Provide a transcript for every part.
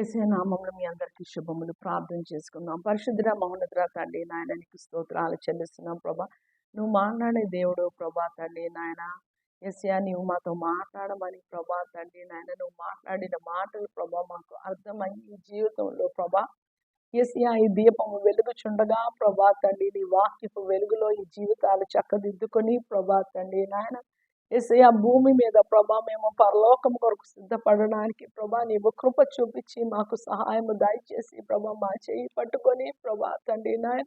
SA నామంలో మీ అందరికీ శుభములు. ప్రార్థన చేసుకుందాం. పరిశుద్ధ మౌనద్ర తండ్రి నాయన నీకు స్తోత్రాలు చెల్లిస్తున్నాం ప్రభా. నువ్వు మాట్లాడే దేవుడు ప్రభా తండ్రి నాయన. ఎస్యా నీవు మాతో మాట్లాడమని ప్రభా తండ్రి నాయన. నువ్వు మాట్లాడిన మాటలు ప్రభా మాకు అర్థమయ్యి ఈ జీవితంలో ప్రభా. ఎస్యా ఈ దీపము వెలుగుచుండగా ప్రభా తండ్రి నీ వాక్యపు వెలుగులో ఈ జీవితాలు చక్కదిద్దుకొని ప్రభా తండ్రి నాయన. ఏసయ్య భూమి మీద ప్రభా మేము పరలోకం కొరకు సిద్ధపడడానికి ప్రభా నీవు కృప చూపించి మాకు సహాయం దయచేసి ప్రభా మా చేయి పట్టుకొని ప్రభా తండ్రి నాయన.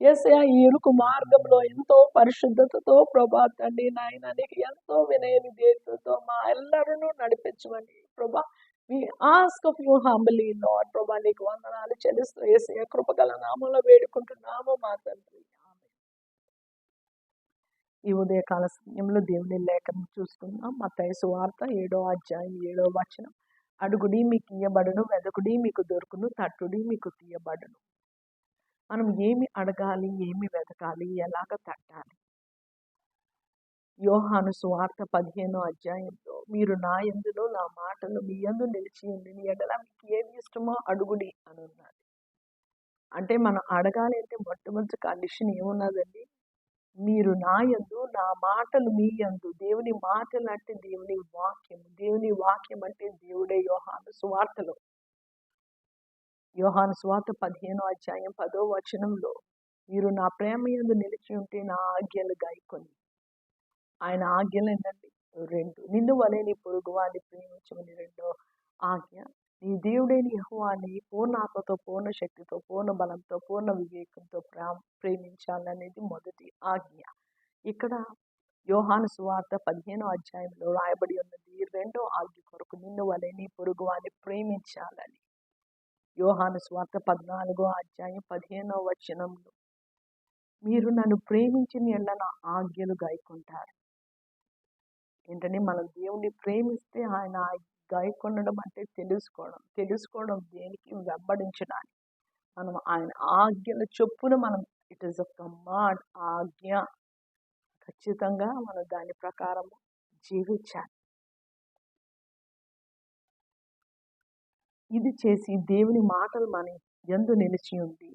ఎస్ఐ ఈ ఇరుకు మార్గంలో ఎంతో పరిశుద్ధతతో ప్రభా తండ్రి నాయన నీకు ఎంతో వినయ విధేయతతో మా ఎల్లరూ నడిపించమని ప్రభా మీ ask of you humbly lord ప్రభా నీకు వందనాలు చెల్లిస్తూ ఏసయ్య కృపగల నామంలో వేడుకుంటున్నాము మా తండ్రి. ఈ ఉదయకాల సమయంలో దేవుని లేఖను చూసుకుందాం మత్తయి సువార్త ఏడో అధ్యాయం ఏడో వచనం. అడుగుడి మీకు ఇయ్యబడును వెదకుడి మీకు దొరుకును తట్టుడి మీకు తీయబడును. మనం ఏమి అడగాలి ఏమి వెతకాలి ఎలాగ తట్టాలి? యోహాను సువార్త పదిహేనో అధ్యాయంలో మీరు నా ఎందులో నా మాటలు మీ ఎందు నిలిచి ఉండి నీ ఎడల మీకు ఏది ఇష్టమో అడుగుడి అని ఉన్నది అంటే మనం అడగాలి అంటే మొట్టమొదటి కండిషన్ ఏమున్నదండి? మీరు నా యందు నా మాటలు మీ యందు. దేవుని మాటలు అంటే దేవుని వాక్యం. దేవుని వాక్యం అంటే దేవుడే యోహాను సువార్తలో. యోహాను సువార్త పదిహేనో అధ్యాయం పదో వచనంలో మీరు నా ప్రేమ యందు నిలిచి ఉంటే నా ఆజ్ఞలు గాయకొని. ఆయన ఆజ్ఞలు ఏంటండి రెండు. నిన్ను వలే నీ పొరుగు వాడిని ప్రేమించమని రెండో ఆజ్ఞ. నీ దేవుడైన యెహోవాని పూర్ణ ఆత్మతో పూర్ణ శక్తితో పూర్ణ బలంతో పూర్ణ వివేకంతో ప్రా ప్రేమించాలనేది మొదటి ఆజ్ఞ. ఇక్కడ యోహాను సువార్త పదిహేనో అధ్యాయంలో రాయబడి ఉన్నది రెండో ఆజ్ఞ కొరకు నిన్ను వలె నీ పొరుగు వారిని ప్రేమించాలని. యోహాను స్వార్థ పద్నాలుగో అధ్యాయం పదిహేనో వచనంలో మీరు నన్ను ప్రేమించిన ఎళ్ళ నా ఆజ్ఞలు గాయకుంటారు. ఏంటంటే మనం దేవుణ్ణి ప్రేమిస్తే ఆయన గాయకొనడం అంటే తెలుసుకోవడం. తెలుసుకోవడం దేనికి? వెంబడించడానికి. మనం ఆయన ఆజ్ఞల చొప్పున మనం ఇట్ ఈస్ అ కమాండ్ ఆజ్ఞ. ఖచ్చితంగా మనం దాని ప్రకారం జీవించాలి. ఇది చేసి దేవుని మాటలు మన ఎందు నిలిచి ఉంది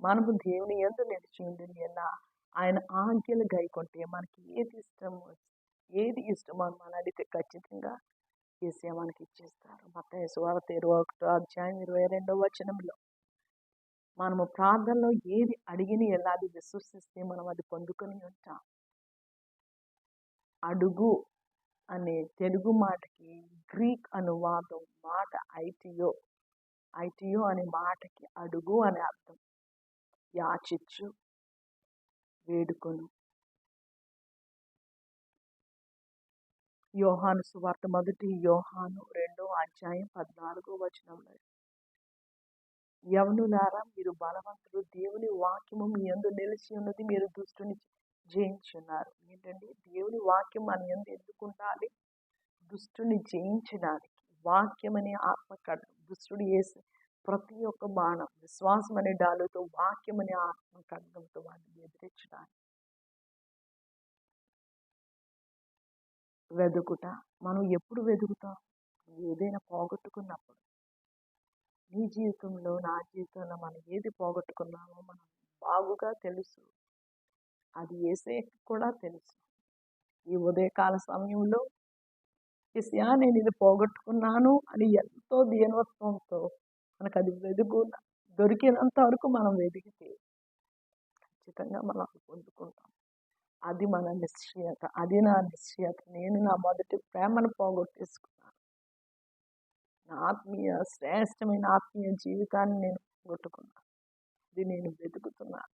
మనము దేవుని ఎందు నిలిచి ఉంది ఎలా? ఆయన ఆజ్ఞలు గైకొంటే మనకి ఏది ఇష్టమో ఏది ఇష్టమో అని మనం అడిగితే ఖచ్చితంగా ఏసే ఇచ్చేస్తారు. మొత్తం సువార్త ఇరవై ఒకటో అధ్యాయం ఇరవై రెండో వచనంలో. మనము ప్రార్థనలో ఏది అడిగిని ఎలా అది విశ్వసిస్తే మనం అది పొందుకొని ఉంటాం. అడుగు అనే తెలుగు మాటకి గ్రీక్ అనువాదం మాట ఐటియో ఐటియో అనే మాటకి అడుగు అనే అర్థం. యాచిచ్చు వేడుకొను. యోహాను సువార్త మొదటి యోహాను రెండో అధ్యాయం పద్నాలుగో వచనంలో. యవనులారా మీరు బలవంతులు. దేవుని వాక్యము మీ ఎందు నిలిచి ఉన్నది మీరు దుష్టుని జయించున్నారు. ఏంటండి? దేవుని వాక్యం మన ఎందు ఎందుకు ఉండాలి? దుష్టుని జయించడానికి. వాక్యం అనే ఆత్మకడ్డం దుష్టుడు వేసే ప్రతి ఒక్క బాణం విశ్వాసం అనే డాలుతో వాక్యం అనే ఆత్మకడ్డంతో వాడిని ఎదిరించడానికి. వెదుకుట మనం ఎప్పుడు వెదుకుతాం? ఏదైనా పోగొట్టుకున్నప్పుడు. నీ జీవితంలో నా జీవితంలో మనం ఏది పోగొట్టుకున్నామో మనం బాగుగా తెలుసు. అది వేసే కూడా తెలుసు. ఈ ఉదయకాల సమయంలో ఇసియా నేను ఇది పోగొట్టుకున్నాను అని ఎంతో దీనవత్వంతో మనకు అది వెతుకు దొరికినంత వరకు మనం వెతికితే ఖచ్చితంగా మనం పొందుకుంటాం. అది మన నిశ్చయత అది నా నిశ్చయత. నేను నా మొదటి ప్రేమను పోగొట్టేసుకున్నాను. నా ఆత్మీయ శ్రేష్టమైన ఆత్మీయ జీవితాన్ని నేను పోగొట్టుకున్నాను. ఇది నేను వెతుకుతున్నాను.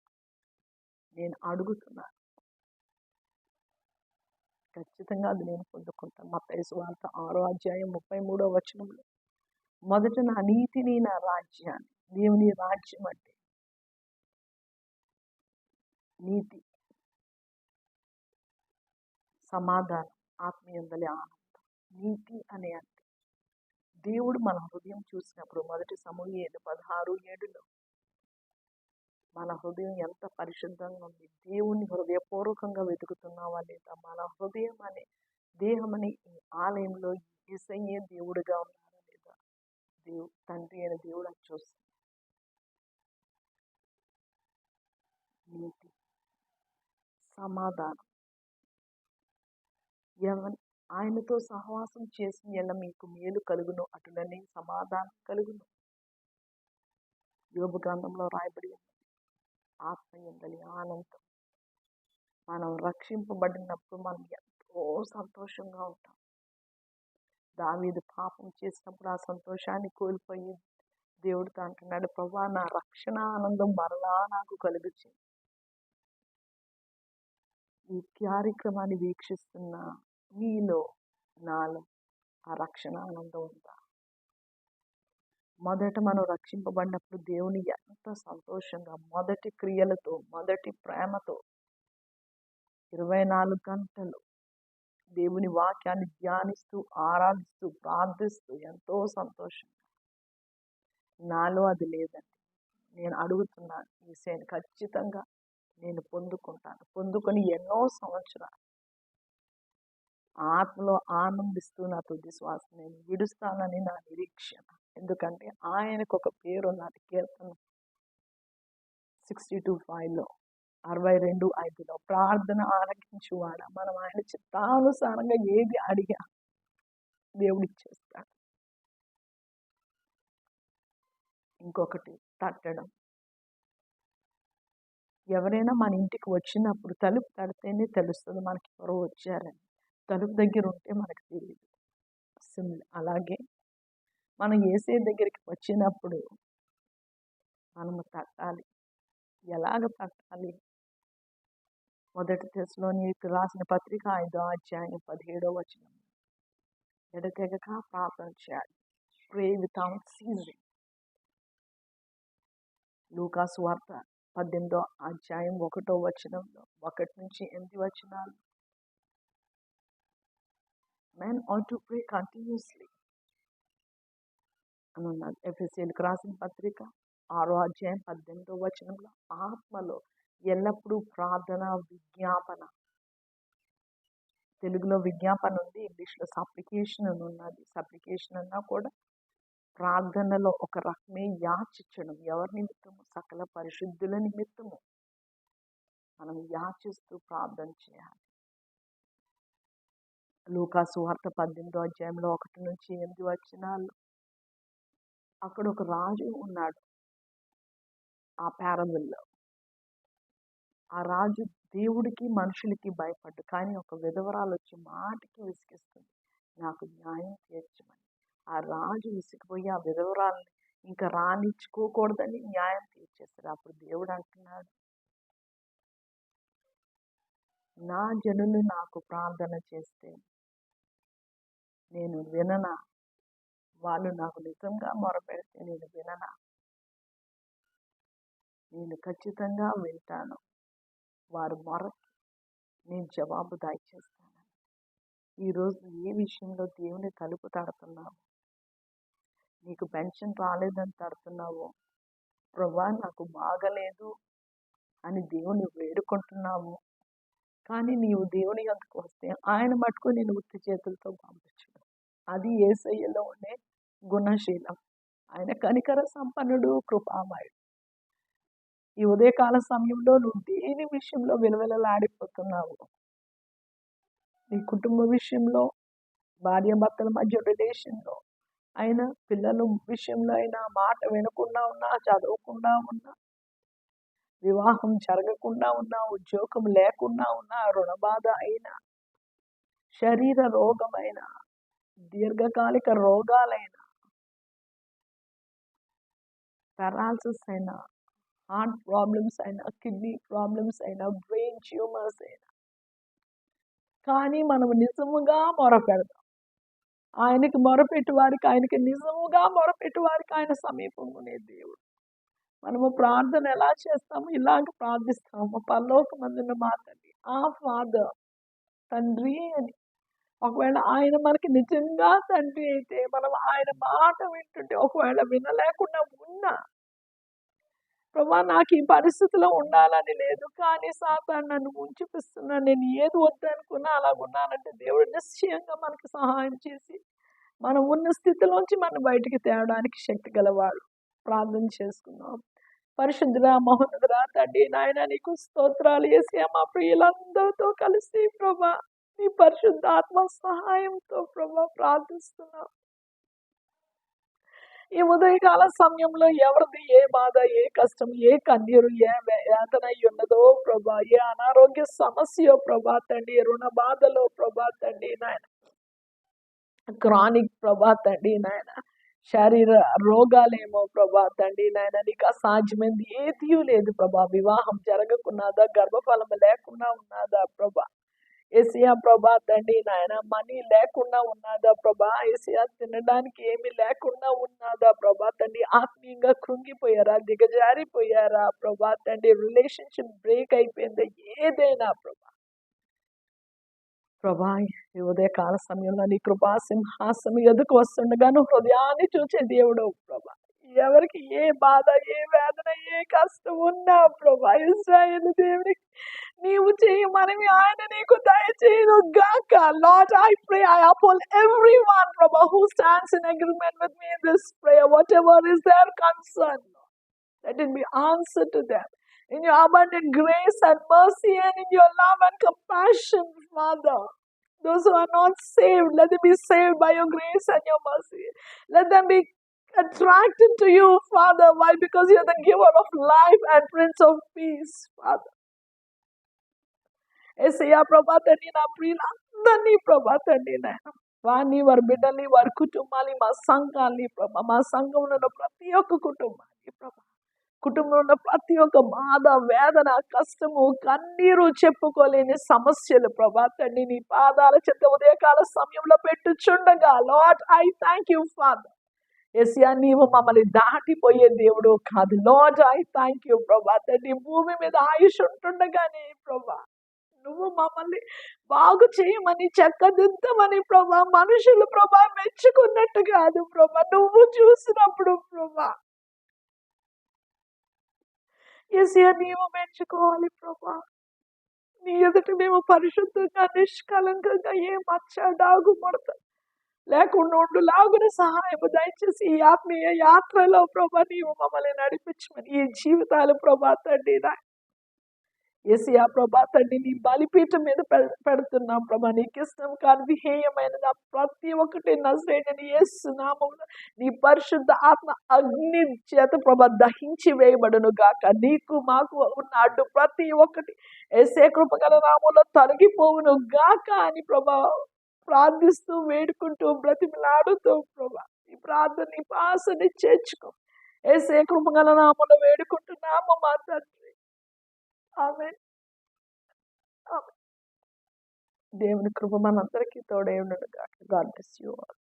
నేను అడుగుతున్నాను. ఖచ్చితంగా అది నేను పొందుకుంటాను. మా వార్త ఆరో అధ్యాయం ముప్పై మూడో వచనంలో. మొదట నా నీతిని నా రాజ్యాన్ని. దేవుని రాజ్యం అంటే నీతి. సమాధానం ఆత్మీయందలి ఆనందం నీతి అనే అంటే దేవుడు మన హృదయం చూసినప్పుడు మొదటి సమూహేలు పదహారు ఏడులో మన హృదయం ఎంత పరిశుద్ధంగా ఉంది. దేవుని హృదయపూర్వకంగా వెతుకుతున్నావా లేదా? మన హృదయం అనే దేహం అనే ఈ ఆలయంలో ఏసయ్యే దేవుడిగా ఉన్నారా లేదా? దేవు తండ్రి అయిన దేవుడు అది చూస్తుంది నీతి సమాధానం. ఎవరి ఆయనతో సహవాసం చేసిన ఎలా మీకు మేలు కలుగును అటులనే సమాధానం కలుగును. యోగ గ్రంథంలో రాయబడి ఉంది. ఆత్మ ఎందలి ఆనందం. మనం రక్షింపబడినప్పుడు మనం ఎంతో సంతోషంగా ఉంటాం. దావీదు పాపం చేసినప్పుడు ఆ సంతోషాన్ని కోల్పోయి దేవుడితో అంటున్నాడు ప్రభా నా రక్షణ ఆనందం మరలా నాకు కలుగుచింది ఈ కార్యక్రమాన్ని వీక్షిస్తున్న మీలో నాలో ఆ రక్షణ ఆనందం ఉందా? మొదట మనం రక్షింపబడినప్పుడు దేవుని ఎంత సంతోషంగా మొదటి క్రియలతో మొదటి ప్రేమతో ఇరవై నాలుగు గంటలు దేవుని వాక్యాన్ని ధ్యానిస్తూ ఆరాధిస్తూ ప్రార్థిస్తూ ఎంతో సంతోషంగా. నాలో అది లేదండి. నేను అడుగుతున్నాను ఈ సేన ఖచ్చితంగా నేను పొందుకుంటాను. పొందుకొని ఎన్నో సంవత్సరాలు ఆత్మలో ఆనందిస్తూ నా తుది శ్వాస నేను విడుస్తానని నా నిరీక్షణ. ఎందుకంటే ఆయనకు ఒక పేరు ఉన్నది కీర్తన సిక్స్టీ టూ ఫైవ్లో అరవై రెండు ఐదులో ప్రార్థన ఆలకించువాడ? మనం ఆయన చిత్తానుసారంగా ఏది అడిగా దేవుడు ఇచ్చేస్తాడు. ఇంకొకటి తట్టడం. ఎవరైనా మన ఇంటికి వచ్చినప్పుడు తలుపు తడితేనే తెలుస్తుంది మనకి ఎవరో వచ్చారని. తలుపు దగ్గర ఉంటే మనకు తెలియదు అలాగే మనం ఏసే దగ్గరికి వచ్చినప్పుడు మనము తట్టాలి. ఎలాగ తట్టాలి? మొదటి దశలోని రాసిన పత్రిక ఐదో అధ్యాయం పదిహేడో వచ్చిన ఎడతెగక ప్రార్థన చేయాలి. ప్రే వితౌట్ సీజింగ్ లూకాస్ వార్త పద్దెనిమిదో అధ్యాయం ఒకటో వచనంలో. ఒకటి నుంచి ఎనిమిది వచనాలు. Men ought to pray continuously అని ఉన్నది ఎఫ్ఎస్సీలకు రాసిన పత్రిక ఆరో అధ్యాయం పద్దెనిమిదో వచనంలో ఆత్మలో ఎల్లప్పుడూ ప్రార్థన విజ్ఞాపన. తెలుగులో విజ్ఞాపన ఉంది ఇంగ్లీష్లో సప్లికేషన్ అని ఉన్నది. సప్లికేషన్ అన్నా కూడా ప్రార్థనలో ఒక రకమే యాచించడం. ఎవరి నిమిత్తము? సకల పరిశుద్ధుల నిమిత్తము. మనం యాచిస్తూ ప్రార్థన చేయాలి. లూకాసు వార్త పద్దెనిమిదో అధ్యాయంలో ఒకటి నుంచి ఎనిమిది వచ్చినాలు అక్కడ ఒక రాజు ఉన్నాడు. ఆ పారబుల్లో ఆ రాజు దేవుడికి మనుషులకి భయపడ్డు. కానీ ఒక విధవరాలు వచ్చి మాటికి విసిగిస్తుంది. నాకు న్యాయం తీర్చమని. ఆ రాజు విసిగిపోయి ఆ విధవరాల్ని ఇంకా రాణించుకోకూడదని న్యాయం తీర్చేస్తారు అప్పుడు దేవుడు అంటున్నాడు నా జనులు నాకు ప్రార్థన చేస్తే నేను విననా. వాళ్ళు నాకు నిజంగా మొరపెడితే నేను విననా. నేను ఖచ్చితంగా వింటాను. వారు మొరకి నేను జవాబు దయచేస్తాను ఈరోజు ఏ విషయంలో దేవుని తలుపు తడుతున్నావు? నీకు పెన్షన్ రాలేదని తడుతున్నావు. ప్రభా నాకు బాగలేదు అని దేవుని వేడుకుంటున్నావు. కానీ నీవు దేవుని అందుకు వస్తే ఆయన మటుకు నేను ఉత్తి చేతులతో పంపించు అది ఏసయ్యలో ఉండే గుణశీలం. ఆయన కనికర సంపన్నుడు కృపామయుడు. ఈ ఉదయకాల సమయంలో నువ్వు దేని విషయంలో విలువలలాడిపోతున్నావు? నీ కుటుంబ విషయంలో భార్య భర్తల మధ్య రిలేషన్లో అయినా పిల్లల విషయంలో అయినా మాట వినకుండా ఉన్నా చదవకుండా ఉన్నా వివాహం జరగకుండా ఉన్నా ఉద్యోగం లేకుండా ఉన్నా రుణబాధ అయినా శరీర రోగమైన దీర్ఘకాలిక రోగాలైన పెరాలసిస్ అయినా హార్ట్ ప్రాబ్లమ్స్ అయినా కిడ్నీ ప్రాబ్లమ్స్ అయినా బ్రెయిన్ ట్యూమర్స్ అయినా. కానీ మనం నిజముగా మొరపెడదాం. ఆయనకి మొరపెట్టు వారికి ఆయనకి నిజముగా మొరపెట్టు వారికి ఆయన సమీపంలోనే దేవుడు. మనము ప్రార్థన ఎలా చేస్తాము ఇలాగ ప్రార్థిస్తాము. పరలోక మందున మా తండ్రి ఆ ఫాదర్ తండ్రి అని ఒకవేళ ఆయన మనకి నిజంగా తండ్రి అయితే మనం ఆయన మాట వింటుంటే ఒకవేళ వినలేకుండా ఉన్నా ప్రభా నాకు ఈ పరిస్థితిలో ఉండాలని లేదు. కానీ సాతాన్ నన్ను ఉంచిపిస్తున్నా నేను ఏది వద్దనుకున్నా అలా ఉన్నానంటే దేవుడు నిశ్చయంగా మనకు సహాయం చేసి మనం ఉన్న స్థితిలోంచి మనం బయటికి తేవడానికి శక్తి గలవాడు. ప్రార్థన చేసుకుందాం. పరిశుద్ధురా మహోన్నతురా తండ్రి నాయన నీకు స్తోత్రాలు. వేసి మా ప్రియులందరితో కలిసి ప్రభా నీ పరిశుద్ధాత్మ సహాయంతో ప్రభా ప్రార్థిస్తున్నాం. ఈ ఉదయకాల సమయంలో ఎవరిది ఏ బాధ ఏ కష్టం ఏ కన్నీరు ఏ వేదన ఉన్నదో ప్రభా ఏ అనారోగ్య సమస్య ప్రభా తండ్రి రుణ బాధలో ప్రభా తండ్రి నాయన. క్రానిక్ ప్రభా తండ్రి నాయన. శరీర రోగాలేమో ప్రభా తండ్రి నాయన. నీకు అసాధ్యమైంది ఏదీ లేదు ప్రభా. వివాహం జరగకున్నదా? గర్భఫలం లేకుండా ఉన్నదా ప్రభా? ఏసియా ప్రభా తండ్రి నాయన మనీ లేకుండా ఉన్నదా ప్రభా? ఏసియా తినడానికి ఏమీ లేకుండా ఉన్నదా ప్రభా? తండ్రి ఆత్మీయంగా కృంగిపోయారా దిగజారిపోయారా ప్రభా? తండ్రి రిలేషన్షిప్ బ్రేక్ అయిపోయిందా? ఏదైనా ప్రభా? ప్రభా ఈ ఉదయకాల సమయంలో నీ కృపా సింహాసం ఎదుకు వస్తుండగాను హృదయాన్ని చూచే దేవుడు ప్రభా. ఎవరికి ఏ బాధ ఏ వేదన ఏ కష్టం ఉన్నా ప్రభా ఇస్రాయేల్ దేవుడికి నీవు చేయమని ఆయన నీకు దయచేయను గాక Lord I pray I appeal everyone ప్రభా who stands in agreement with me in this prayer whatever is there concern let it be answered to them in your abundant grace and mercy and in your love and compassion, Father. Those who are not saved, let them be saved by your grace and your mercy. Let them be attracted to you, Father. Why? Because you're the giver of life and Prince of Peace, Father. Yesayya ప్రభా తండ్రి నా ప్రియులందరినీ ప్రభా తండ్రి నాయన వారిని వారి బిడ్డల్ని వారి కుటుంబాన్ని మా సంఘాన్ని ప్రభా మా సంఘంలో ఉన్న ప్రతి ఒక్క కుటుంబాన్ని ప్రభా కుటుంబంలో ఉన్న ప్రతి ఒక్క బాధ వేదన కష్టము కన్నీరు చెప్పుకోలేని సమస్యలు ప్రభా తండ్రి నీ పాదాల చెత్త ఉదయకాల సమయంలో పెట్టుచుండగా lord I thank you father Asia నీవు మమ్మల్ని దాటిపోయే దేవుడు కాదు. లార్డ్ ఐ థ్యాంక్ యూ ప్రభా. తండ్రి భూమి మీద ఆయుష్ ఉంటుండగానే ప్రభా. నువ్వు మమ్మల్ని బాగు చేయమని చక్కదిద్దమని ప్రభా మనుషులు ప్రభా మెచ్చుకున్నట్టు కాదు ప్రభా. నువ్వు చూసినప్పుడు ప్రభా. ఎసియా నీవు మెచ్చుకోవాలి ప్రభా. నీ ఎదుట మేము పరిశుద్ధంగా నిష్కలంకంగా ఏ మచ్చ డాగు లేకుండా ఉండు. లాగున సహాయము దయచేసి ఈ ఆత్మీయ యాత్రలో ప్రభా నీవు మమ్మల్ని నడిపించమని ఈ జీవితాలు ప్రభా తండ్రి నా ఏసియా ప్రభా తండ్రి నీ బలిపీఠం మీద పెడుతున్నాం ప్రభా. నీకు ఇష్టం కాని విహేయమైన ప్రతి ఒక్కటి నజరేడని యేసు నీ పరిశుద్ధ ఆత్మ అగ్ని చేత ప్రభా దహించి వేయబడును గాక. నీకు మాకు ఉన్న అడ్డు ప్రతి ఒక్కటి ఏసే కృపగల నామంలో తొలగిపోవును గాక అని ప్రభా ప్రార్థిస్తూ వేడుకుంటూ బ్రతిమలాడుతూ ప్రభా. ఈ ప్రార్థన నీ పాసని చేర్చుకో. ఏసే కృపగల నామను వేడుకుంటున్నాము మా తండ్రి. ఆమె దేవుని కృప మనందరికీ తోడే ఉండడు గాడ్ బ్లెస్ యూ ఆల్.